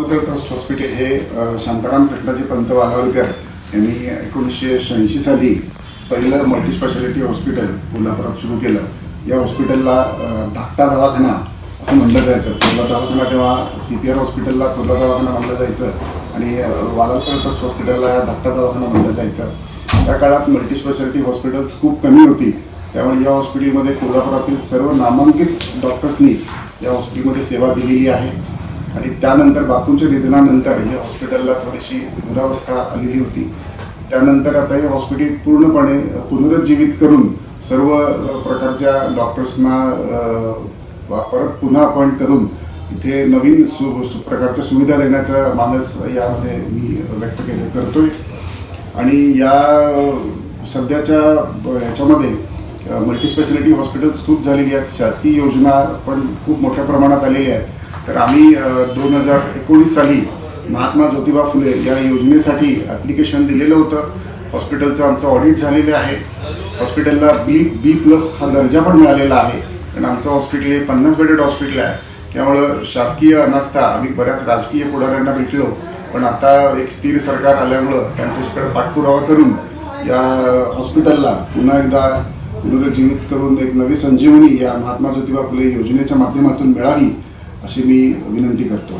Walawalkar trust hospital हे शांताराम कृष्णाजी पंत वाघावलकर यांनी एकोणीसशे शहाऐंशी साली पहिलं मल्टीस्पेशालिटी हॉस्पिटल कोल्हापुरात सुरू केलं. या हॉस्पिटलला धाकटा दवाखाना असं म्हणलं जायचं. थोरला दवाखाना तेव्हा सी पी आर हॉस्पिटलला थोरला दवाखाना म्हणलं जायचं आणि अ, ट्रस्ट हॉस्पिटलला धाकटा दवाखाना म्हणलं जायचं. त्या काळात मल्टीस्पेशालिटी हॉस्पिटल्स खूप कमी होती. त्यामुळे या हॉस्पिटलमध्ये कोल्हापुरातील सर्व नामांकित डॉक्टर्सनी या हॉस्पिटलमध्ये सेवा दिलेली आहे. आणि त्यानंतर बापूंच्या निधनानंतर या हॉस्पिटलला थोडीशी दुरावस्था आलेली होती. त्यानंतर आता हे हॉस्पिटल पूर्णपणे पुनरुज्जीवित करून सर्व प्रकारच्या डॉक्टर्सना परत पुन्हा अपॉइंट करून इथे नवीन सु सु प्रकारच्या सुविधा देण्याचा मानस यामध्ये मी व्यक्त केले करतोय. आणि या सध्याच्या ह्याच्यामध्ये मल्टीस्पेशालिटी हॉस्पिटल्स खूप झालेली आहेत. शासकीय योजना पण खूप मोठ्या प्रमाणात आलेल्या आहेत. तर आम्ही दोन हजार एकोणीस साली महात्मा ज्योतिबा फुले या योजनेसाठी ॲप्लिकेशन दिलेलं होतं. हॉस्पिटलचं आमचं ऑडिट झालेलं आहे. हॉस्पिटलला बी बी प्लस हा दर्जा पण मिळालेला आहे. कारण आमचं हॉस्पिटल हे पन्नास बेडेड हॉस्पिटल आहे. त्यामुळं शासकीय नसता. आम्ही बऱ्याच राजकीय पुढाऱ्यांना भेटलो. पण आता एक स्थिर सरकार आल्यामुळं त्यांच्याकडे पाठपुरावा करून या हॉस्पिटलला पुन्हा एकदा पुनरुज्जीवित करून एक नवी संजीवनी या महात्मा ज्योतिबा फुले योजनेच्या माध्यमातून मिळावी asimi ginanti karto